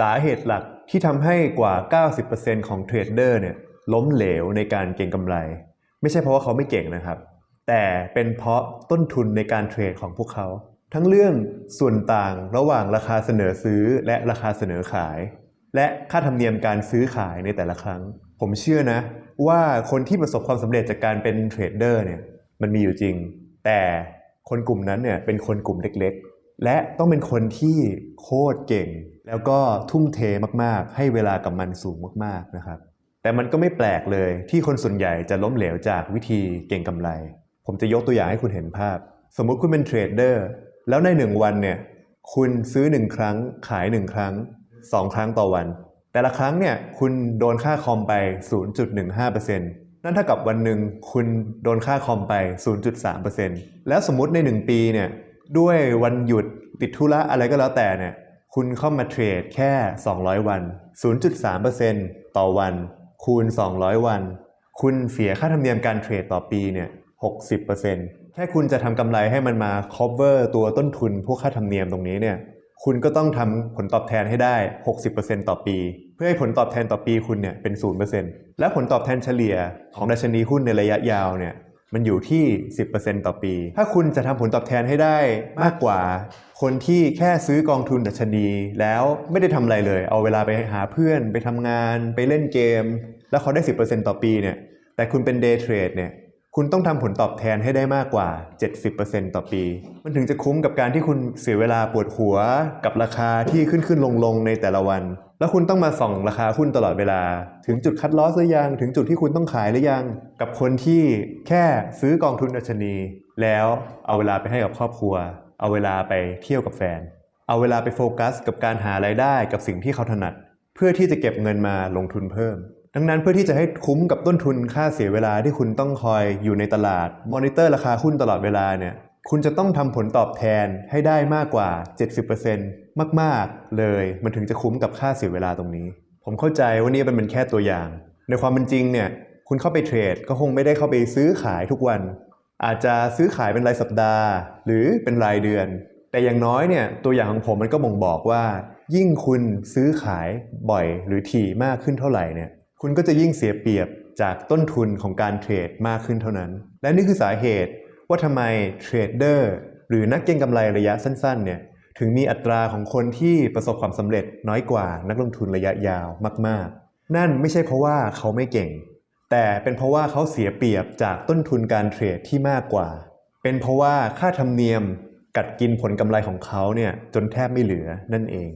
สาเหตุหลักที่ทำให้กว่า 90%ของเทรดเดอร์เนี่ยล้มเหลวในการเก็งกำไร ไม่ใช่เพราะว่าเขาไม่เก่งนะครับ แต่เป็นเพราะต้นทุนในการเทรดของพวกเขา ทั้งเรื่องส่วนต่างระหว่างราคาเสนอซื้อและราคาเสนอขาย และค่าธรรมเนียมการซื้อขายในแต่ละครั้ง ผมเชื่อนะ ว่าคนที่ประสบความสำเร็จจากการเป็นเทรดเดอร์เนี่ยมันมีอยู่จริง แต่คนกลุ่มนั้นเนี่ยเป็นคนกลุ่มเล็ก และต้องเป็นคนที่โคตรเก่ง แล้วก็ทุ่มเทมากๆ ให้เวลากับมันสูงมากๆนะครับ แต่มันก็ไม่แปลกเลยที่คนส่วนใหญ่จะล้มเหลวจากวิธีเก่งกำไร ผมจะยกตัวอย่างให้คุณเห็นภาพ สมมุติคุณเป็นเทรดเดอร์แล้วในหนึ่งวันเนี่ยคุณซื้อหนึ่งครั้งขายหนึ่งครั้งสองครั้งต่อวัน แต่ละครั้งเนี่ยคุณโดนค่าคอมไป 0.15%นั่นเท่ากับวันหนึ่งคุณโดนค่าคอมไป 0.3%แล้วสมมุติใน 1 ปีเนี่ย ด้วยวันหยุดติดธุระอะไรก็แล้วแต่เนี่ยคุณเข้ามาเทรดแค่ 200 วัน 0.3%ต่อวัน คูณ 200 วัน คุณเสียค่าธรรมเนียมการเทรดต่อปีเนี่ย 60%แค่คุณจะทำกำไรให้มันมา cover ตัวต้นทุนพวกค่าธรรมเนียมตรงนี้เนี่ย คุณก็ต้องทำผลตอบแทนให้ได้ 60%ต่อปี เพื่อให้ผลตอบแทนต่อปีคุณเนี่ยเป็น 0%และผลตอบแทนเฉลี่ยของดัชนีหุ้นในระยะยาวเนี่ย มันอยู่ที่ 10%ต่อปี ถ้าคุณจะทำผลตอบแทนให้ได้มากกว่า คนที่แค่ซื้อกองทุนดัชนี แล้วไม่ได้ทำอะไรเลย เอาเวลาไปหาเพื่อนไปทำงาน ไปเล่นเกม แล้วเขาได้ 10%ต่อปีเนี่ย แต่คุณเป็นเดย์เทรดเนี่ย คุณต้องทำผลตอบแทนให้ได้มากกว่า 70%ต่อปี มันถึงจะคุ้มกับการที่คุณเสียเวลาปวดหัวกับราคาที่ขึ้นขึ้นลงลงในแต่ละวัน แล้วคุณต้องมาส่องราคาหุ้นตลอดเวลา ถึงจุดคัดลอสหรือยัง ถึงจุดที่คุณต้องขายหรือยัง กับคนที่แค่ซื้อกองทุนดัชนี แล้วเอาเวลาไปให้กับครอบครัว เอาเวลาไปเที่ยวกับแฟน เอาเวลาไปโฟกัส กับการหารายได้กับสิ่งที่เขาถนัด เพื่อที่จะเก็บเงินมาลงทุนเพิ่ม ดังนั้นเพื่อที่จะให้คุ้มกับต้นทุนค่าเสียเวลาที่คุณต้องคอยอยู่ในตลาดมอนิเตอร์ราคาหุ้นตลอดเวลาเนี่ยคุณจะต้องทำผลตอบแทนให้ได้มากกว่า 70%มาก ๆ เลย มันถึงจะคุ้มกับค่าเสียเวลาตรงนี้ ผมเข้าใจว่านี่เป็นเป็นแค่ตัวอย่าง ในความเป็นจริงเนี่ย คุณเข้าไปเทรดก็คงไม่ได้เข้าไปซื้อขายทุกวัน อาจจะซื้อขายเป็นรายสัปดาห์ หรือเป็นรายเดือน แต่อย่างน้อยเนี่ยตัวอย่างของผมมันก็บ่งบอกว่า ยิ่งคุณซื้อขายบ่อยหรือถี่มากขึ้นเท่าไหร่เนี่ย คุณก็จะยิ่งเสียเปรียบจากต้นทุนของการเทรดมากขึ้นเท่านั้น และนี่คือสาเหตุว่าทำไมเทรดเดอร์หรือนักเก็งกำไรระยะสั้นๆเนี่ยถึงมีอัตราของคนที่ประสบความสำเร็จน้อยกว่านักลงทุนระยะยาวมาก ๆ นั่นไม่ใช่เพราะว่าเขาไม่เก่ง แต่เป็นเพราะว่าเขาเสียเปรียบจากต้นทุนการเทรดที่มากกว่า เป็นเพราะว่าค่าธรรมเนียมกัดกินผลกำไรของเขาเนี่ยจนแทบไม่เหลือนั่นเอง